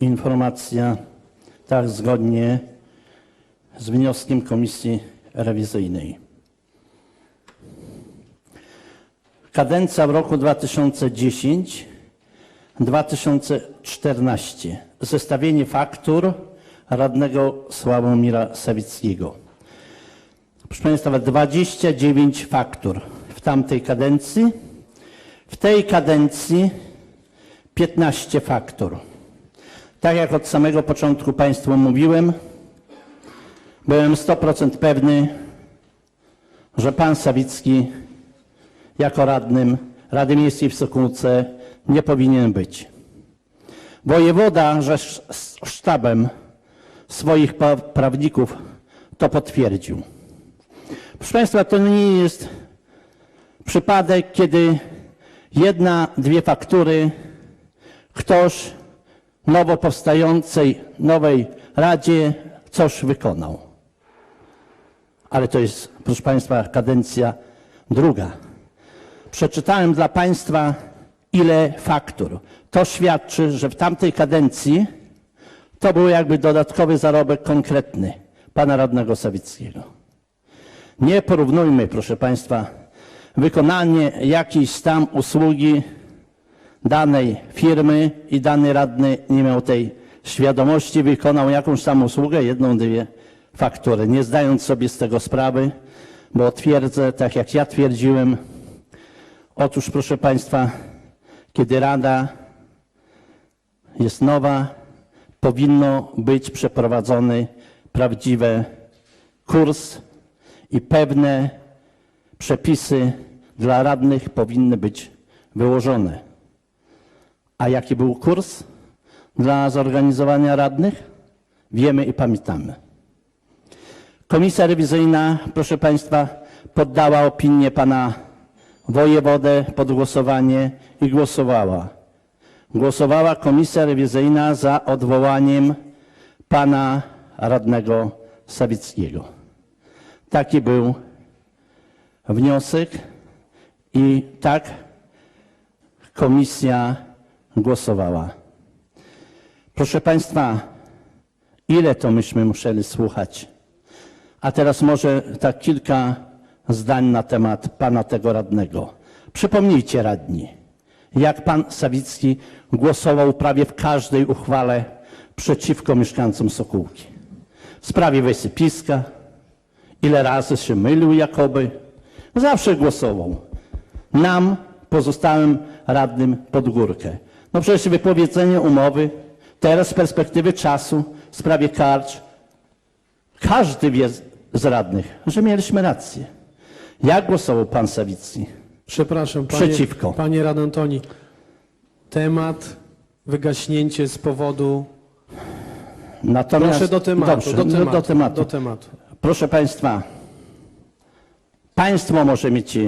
informacja tak zgodnie z wnioskiem Komisji Rewizyjnej. Kadencja w roku 2010-2014. Zestawienie faktur radnego Sławomira Sawickiego. Proszę Państwa, 29 faktur w tamtej kadencji. W tej kadencji 15 faktur. Tak jak od samego początku Państwu mówiłem, byłem 100% pewny, że Pan Sawicki jako radnym Rady Miejskiej w Sokółce nie powinien być. Wojewoda, że sz- z sztabem swoich prawników to potwierdził. Proszę Państwa, to nie jest przypadek, kiedy jedna, dwie faktury ktoś nowo powstającej nowej Radzie coś wykonał. Ale to jest, proszę Państwa, kadencja druga. Przeczytałem dla Państwa, ile faktur. To świadczy, że w tamtej kadencji to był jakby dodatkowy zarobek konkretny pana radnego Sawickiego. Nie porównujmy, proszę Państwa, wykonanie jakiejś tam usługi danej firmy i dany radny nie miał tej świadomości, wykonał jakąś tam usługę, jedną, dwie faktury, nie zdając sobie z tego sprawy, bo twierdzę, tak jak ja twierdziłem, otóż proszę Państwa, kiedy Rada jest nowa, powinno być przeprowadzony prawdziwy kurs i pewne przepisy dla radnych powinny być wyłożone. A jaki był kurs dla zorganizowania radnych? Wiemy i pamiętamy. Komisja rewizyjna, proszę Państwa, poddała opinię pana wojewodę pod głosowanie i głosowała. Głosowała komisja rewizyjna za odwołaniem pana radnego Sawickiego. Taki był wniosek i tak komisja głosowała. Proszę Państwa, ile to myśmy musieli słuchać? A teraz może tak kilka zdań na temat pana tego radnego. Przypomnijcie radni, jak pan Sawicki głosował prawie w każdej uchwale przeciwko mieszkańcom Sokółki. W sprawie wysypiska, ile razy się mylił jakoby, zawsze głosował. Nam, pozostałym radnym pod górkę. No przecież wypowiedzenie umowy, teraz z perspektywy czasu w sprawie karcz, każdy wie z- radnych, że mieliśmy rację. Jak głosował pan Sawicki? Przepraszam, panie, Przeciwko. panie Rad Antoni. Temat wygaśnięcie z powodu. Natomiast, Proszę do tematu, Dobrze, do no tematu, do tematu. do tematu. Proszę Państwa, Państwo może mieć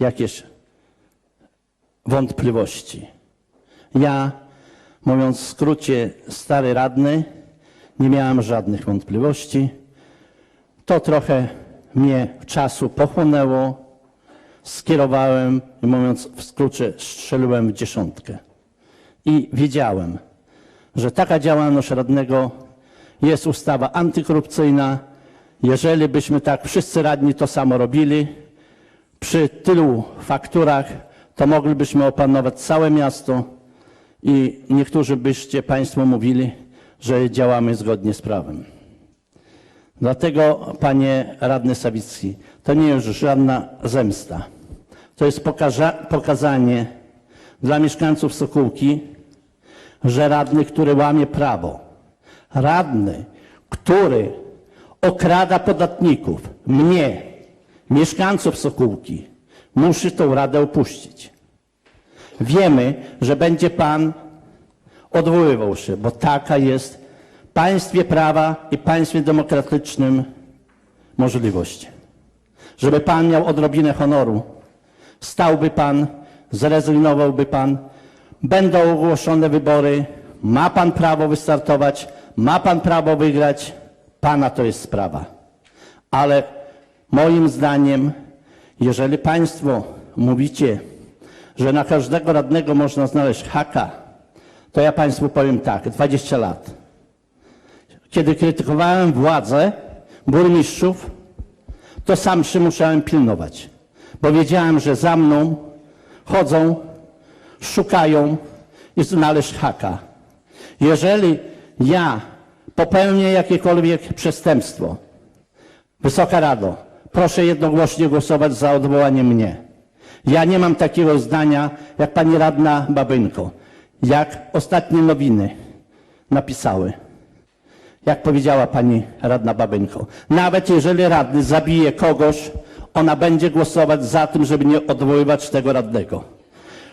jakieś wątpliwości. Ja, mówiąc w skrócie, stary radny, nie miałem żadnych wątpliwości. To trochę mnie czasu pochłonęło, skierowałem mówiąc w skrócie, strzeliłem w dziesiątkę. I wiedziałem, że taka działalność radnego jest ustawa antykorupcyjna. Jeżeli byśmy tak wszyscy radni to samo robili, przy tylu fakturach, to moglibyśmy opanować całe miasto i niektórzy byście Państwo mówili, że działamy zgodnie z prawem. Dlatego, panie radny Sawicki, to nie jest żadna zemsta. To jest pokaza- pokazanie dla mieszkańców Sokółki, że radny, który łamie prawo, radny, który okrada podatników, mnie, mieszkańców Sokółki, musi tą radę opuścić. Wiemy, że będzie pan odwoływał się, bo taka jest w państwie prawa i państwie demokratycznym możliwość. Żeby pan miał odrobinę honoru, stałby pan, zrezygnowałby pan, będą ogłoszone wybory, ma pan prawo wystartować, ma pan prawo wygrać, pana to jest sprawa. Ale moim zdaniem, jeżeli państwo mówicie, że na każdego radnego można znaleźć haka, to ja Państwu powiem tak, 20 lat. Kiedy krytykowałem władzę burmistrzów, to sam się musiałem pilnować, bo wiedziałem, że za mną chodzą, szukają i znaleźć haka. Jeżeli ja popełnię jakiekolwiek przestępstwo, Wysoka Rado, proszę jednogłośnie głosować za odwołaniem mnie. Ja nie mam takiego zdania jak pani radna Babynko, jak ostatnie nowiny napisały. Jak powiedziała pani radna Babynko, nawet jeżeli radny zabije kogoś, ona będzie głosować za tym, żeby nie odwoływać tego radnego.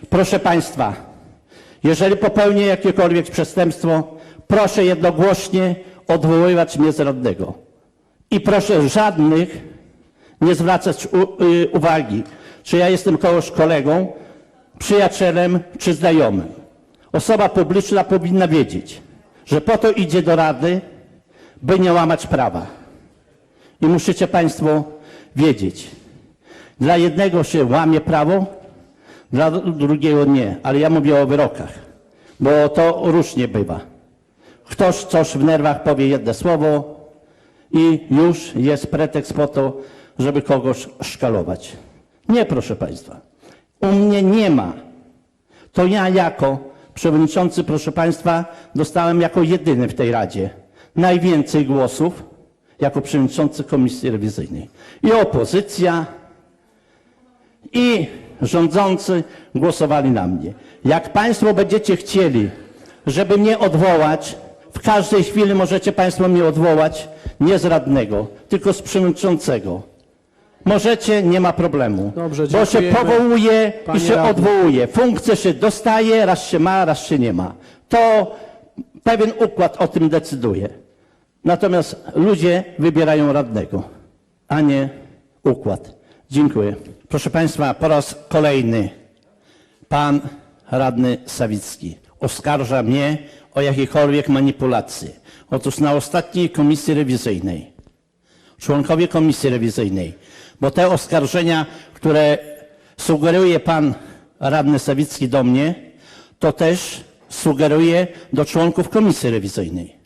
Proszę państwa, jeżeli popełnię jakiekolwiek przestępstwo, proszę jednogłośnie odwoływać mnie z radnego. I proszę żadnych nie zwracać u, y, uwagi, czy ja jestem kogoś kolegą, przyjacielem czy znajomym. Osoba publiczna powinna wiedzieć, że po to idzie do rady, by nie łamać prawa. I musicie Państwo wiedzieć, dla jednego się łamie prawo, dla drugiego nie, ale ja mówię o wyrokach, bo to różnie bywa. Ktoś coś w nerwach powie jedno słowo i już jest pretekst po to, żeby kogoś szkalować. Nie, proszę Państwa. U mnie nie ma. To ja jako przewodniczący, proszę Państwa, dostałem jako jedyny w tej Radzie najwięcej głosów jako przewodniczący Komisji Rewizyjnej. I opozycja, i rządzący głosowali na mnie. Jak Państwo będziecie chcieli, żeby mnie odwołać, w każdej chwili możecie Państwo mnie odwołać nie z radnego, tylko z przewodniczącego. Możecie, nie ma problemu. Dobrze, bo się dziękujemy. powołuje i się radny. odwołuje. Funkcję się dostaje, raz się ma, raz się nie ma. To pewien układ o tym decyduje. Natomiast ludzie wybierają radnego, a nie układ. Dziękuję. Proszę Państwa, po raz kolejny pan radny Sawicki oskarża mnie o jakiekolwiek manipulacje. Otóż na ostatniej komisji rewizyjnej, członkowie komisji rewizyjnej, bo te oskarżenia, które sugeruje pan radny Sawicki do mnie, to też sugeruje do członków komisji rewizyjnej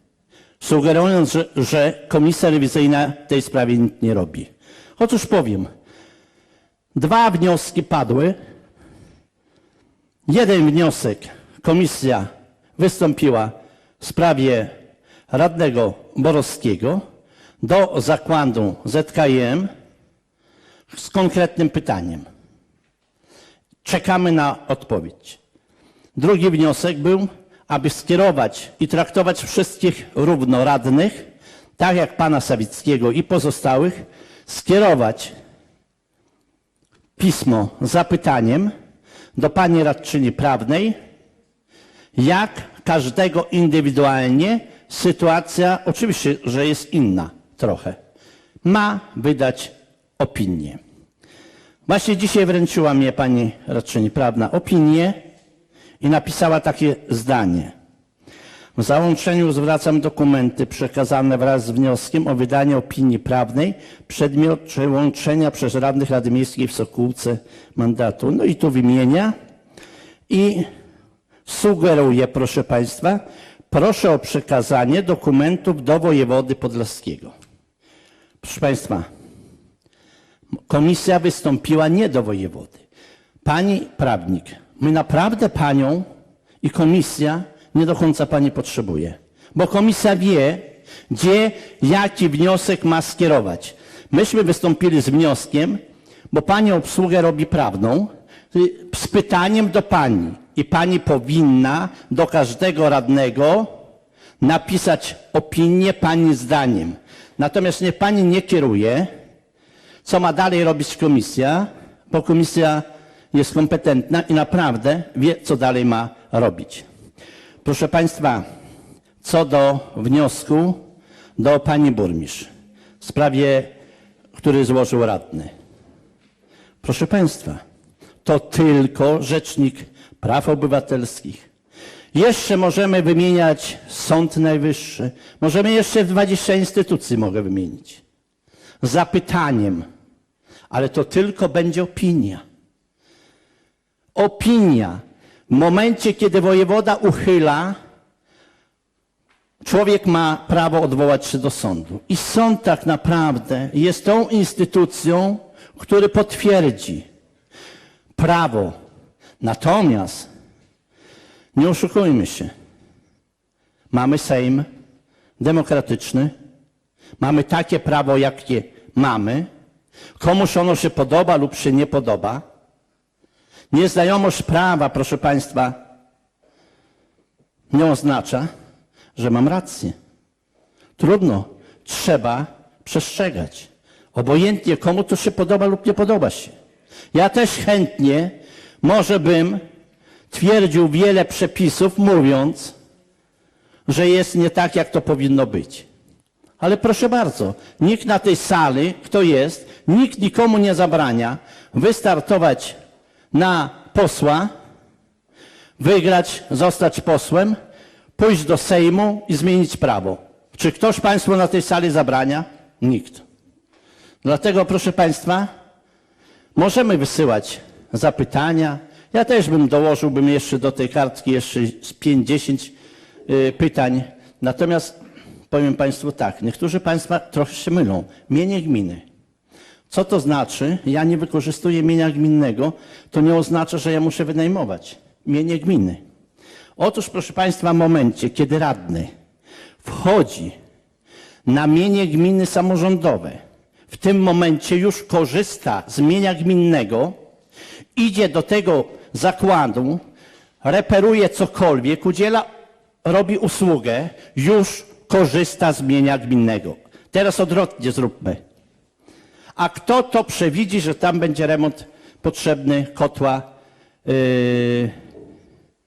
sugerując, że, że komisja rewizyjna w tej sprawie nic nie robi. Otóż powiem, dwa wnioski padły. Jeden wniosek komisja wystąpiła w sprawie radnego Borowskiego do zakładu ZKM z konkretnym pytaniem. Czekamy na odpowiedź. Drugi wniosek był, aby skierować i traktować wszystkich równoradnych, tak jak pana Sawickiego i pozostałych, skierować pismo z zapytaniem do pani radczyni prawnej, jak każdego indywidualnie sytuacja, oczywiście, że jest inna trochę, ma wydać opinię. Właśnie dzisiaj wręczyła mnie pani radczyni prawna opinię i napisała takie zdanie. W załączeniu zwracam dokumenty przekazane wraz z wnioskiem o wydanie opinii prawnej w przedmiocie łączenia przez radnych Rady Miejskiej w Sokółce mandatu. No i tu wymienia i sugeruje, proszę Państwa, proszę o przekazanie dokumentów do wojewody podlaskiego. Proszę Państwa, komisja wystąpiła nie do wojewody. Pani prawnik, my naprawdę panią i komisja nie do końca pani potrzebuje, bo komisja wie, gdzie jaki wniosek ma skierować. Myśmy wystąpili z wnioskiem, bo pani obsługę robi prawną, y, z pytaniem do pani. I pani powinna do każdego radnego napisać opinię pani zdaniem. Natomiast niech pani nie kieruje, co ma dalej robić komisja, bo komisja jest kompetentna i naprawdę wie, co dalej ma robić. Proszę Państwa, co do wniosku do pani burmistrz w sprawie, który złożył radny. Proszę Państwa, to tylko Rzecznik Praw Obywatelskich. Jeszcze możemy wymieniać Sąd Najwyższy. Możemy jeszcze 20 instytucji mogę wymienić. Zapytaniem, ale to tylko będzie opinia. Opinia. W momencie, kiedy wojewoda uchyla, człowiek ma prawo odwołać się do sądu. I sąd tak naprawdę jest tą instytucją, który potwierdzi prawo. Natomiast nie oszukujmy się. Mamy Sejm demokratyczny, mamy takie prawo, jakie mamy. Komuś ono się podoba lub się nie podoba. Nieznajomość prawa, proszę Państwa, nie oznacza, że mam rację. Trudno, trzeba przestrzegać. Obojętnie komu to się podoba lub nie podoba się. Ja też chętnie, może bym twierdził wiele przepisów, mówiąc, że jest nie tak, jak to powinno być. Ale proszę bardzo, nikt na tej sali, kto jest, nikt nikomu nie zabrania wystartować na posła, wygrać, zostać posłem, pójść do Sejmu i zmienić prawo. Czy ktoś Państwu na tej sali zabrania? Nikt. Dlatego, proszę Państwa, możemy wysyłać zapytania. Ja też bym dołożyłbym jeszcze do tej kartki jeszcze z 5-10 y, pytań. Natomiast powiem Państwu tak, niektórzy Państwa trochę się mylą. Mienie gminy. Co to znaczy? Ja nie wykorzystuję mienia gminnego, to nie oznacza, że ja muszę wynajmować mienie gminy. Otóż, proszę Państwa, w momencie, kiedy radny wchodzi na mienie gminy samorządowe, w tym momencie już korzysta z mienia gminnego, idzie do tego zakładu, reperuje cokolwiek, udziela, robi usługę, już korzysta z mienia gminnego. Teraz odwrotnie zróbmy. A kto to przewidzi, że tam będzie remont potrzebny kotła yy,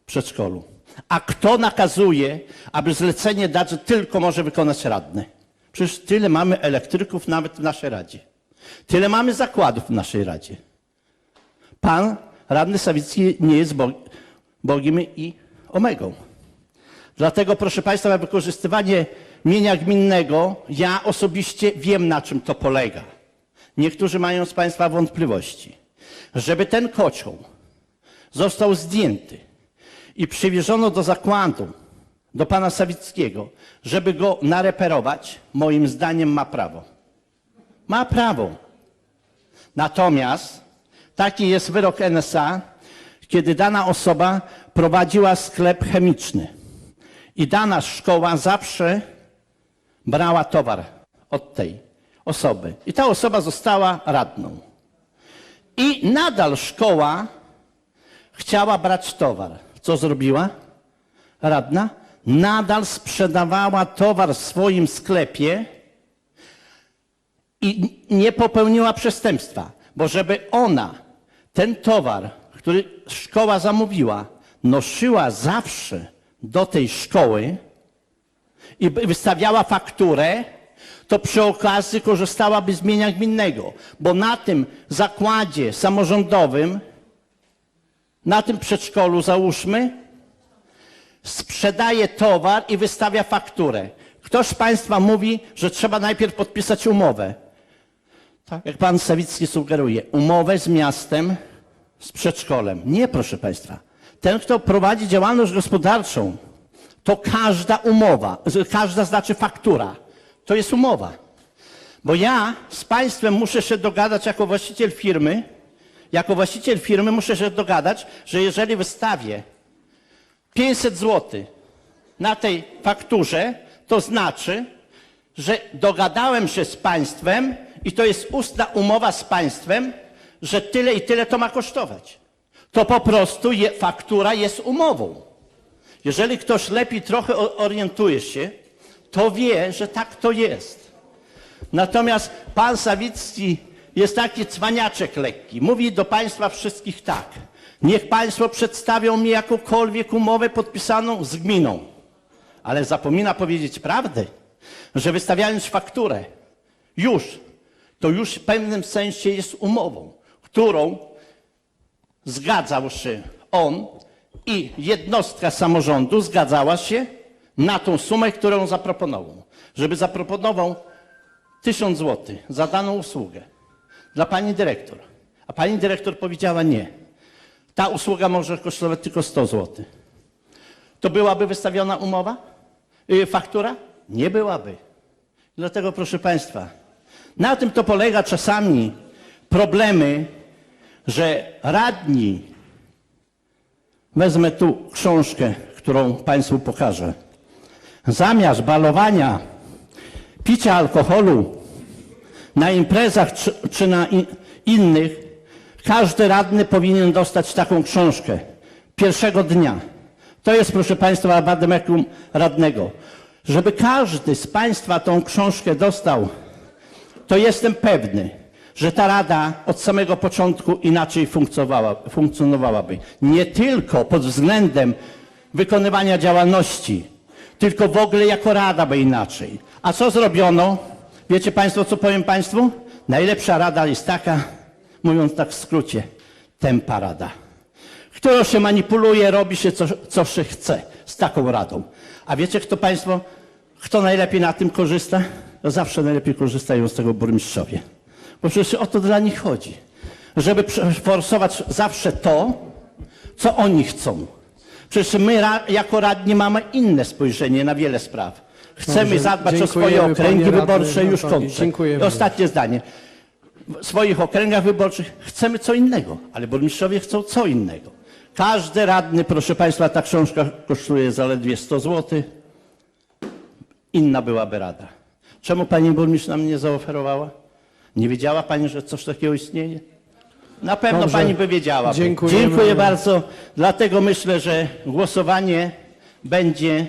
przedszkolu? A kto nakazuje, aby zlecenie dać, tylko może wykonać radny? Przecież tyle mamy elektryków nawet w naszej Radzie. Tyle mamy zakładów w naszej Radzie. Pan radny Sawicki nie jest Bog, Bogiem i Omegą. Dlatego, proszę Państwa, wykorzystywanie mienia gminnego, ja osobiście wiem, na czym to polega. Niektórzy mają z Państwa wątpliwości. Żeby ten kocioł został zdjęty i przywieżono do zakładu, do pana Sawickiego, żeby go nareperować, moim zdaniem ma prawo. Ma prawo. Natomiast taki jest wyrok NSA, kiedy dana osoba prowadziła sklep chemiczny i dana szkoła zawsze brała towar od tej osoby. I ta osoba została radną. I nadal szkoła chciała brać towar. Co zrobiła radna? Nadal sprzedawała towar w swoim sklepie i nie popełniła przestępstwa, bo żeby ona ten towar, który szkoła zamówiła, nosiła zawsze do tej szkoły i wystawiała fakturę, to przy okazji korzystałaby z mienia gminnego, bo na tym zakładzie samorządowym, na tym przedszkolu załóżmy, sprzedaje towar i wystawia fakturę. Ktoś z Państwa mówi, że trzeba najpierw podpisać umowę. Tak. Jak pan Sawicki sugeruje, umowę z miastem, z przedszkolem. Nie, proszę Państwa. Ten, kto prowadzi działalność gospodarczą, to każda umowa, każda znaczy faktura, to jest umowa. Bo ja z państwem muszę się dogadać jako właściciel firmy, jako właściciel firmy muszę się dogadać, że jeżeli wystawię 500 zł na tej fakturze, to znaczy, że dogadałem się z państwem i to jest ustna umowa z państwem, że tyle i tyle to ma kosztować. To po prostu je, faktura jest umową. Jeżeli ktoś lepiej trochę orientuje się, to wie, że tak to jest. Natomiast pan Sawicki jest taki cwaniaczek lekki. Mówi do państwa wszystkich tak. Niech państwo przedstawią mi jakąkolwiek umowę podpisaną z gminą. Ale zapomina powiedzieć prawdę, że wystawiając fakturę, już, to już w pewnym sensie jest umową, którą zgadzał się on i jednostka samorządu zgadzała się na tą sumę, którą zaproponował. Żeby zaproponował tysiąc złotych za daną usługę dla pani dyrektor. A pani dyrektor powiedziała nie. Ta usługa może kosztować tylko 100 zł. To byłaby wystawiona umowa? Yy, faktura? Nie byłaby. Dlatego, proszę Państwa, na tym to polega czasami problemy, że radni, wezmę tu książkę, którą Państwu pokażę, zamiast balowania, picia alkoholu na imprezach czy, czy na in, innych, każdy radny powinien dostać taką książkę pierwszego dnia. To jest, proszę Państwa, bademecum radnego. Żeby każdy z Państwa tą książkę dostał, to jestem pewny, że ta rada od samego początku inaczej funkcjonowała, funkcjonowałaby. Nie tylko pod względem wykonywania działalności, tylko w ogóle jako rada by inaczej. A co zrobiono? Wiecie Państwo, co powiem Państwu? Najlepsza rada jest taka, mówiąc tak w skrócie, tempa rada którą się manipuluje, robi się co, co się chce z taką radą. A wiecie kto Państwo, kto najlepiej na tym korzysta? No zawsze najlepiej korzystają z tego burmistrzowie. Bo przecież o to dla nich chodzi. Żeby forsować zawsze to, co oni chcą. Przecież my jako radni mamy inne spojrzenie na wiele spraw. Chcemy Dobrze, zadbać o swoje okręgi radny wyborcze, już Antoni. kończę. Dziękujemy. I ostatnie zdanie w swoich okręgach wyborczych chcemy co innego, ale burmistrzowie chcą co innego. Każdy radny, proszę Państwa, ta książka kosztuje zaledwie 100 zł. Inna byłaby rada. Czemu Pani burmistrz nam nie zaoferowała? Nie wiedziała Pani, że coś takiego istnieje? Na pewno Dobrze. Pani by wiedziała. Dziękujemy. Dziękuję bardzo. Dlatego myślę, że głosowanie będzie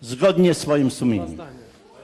zgodnie z swoim sumieniem.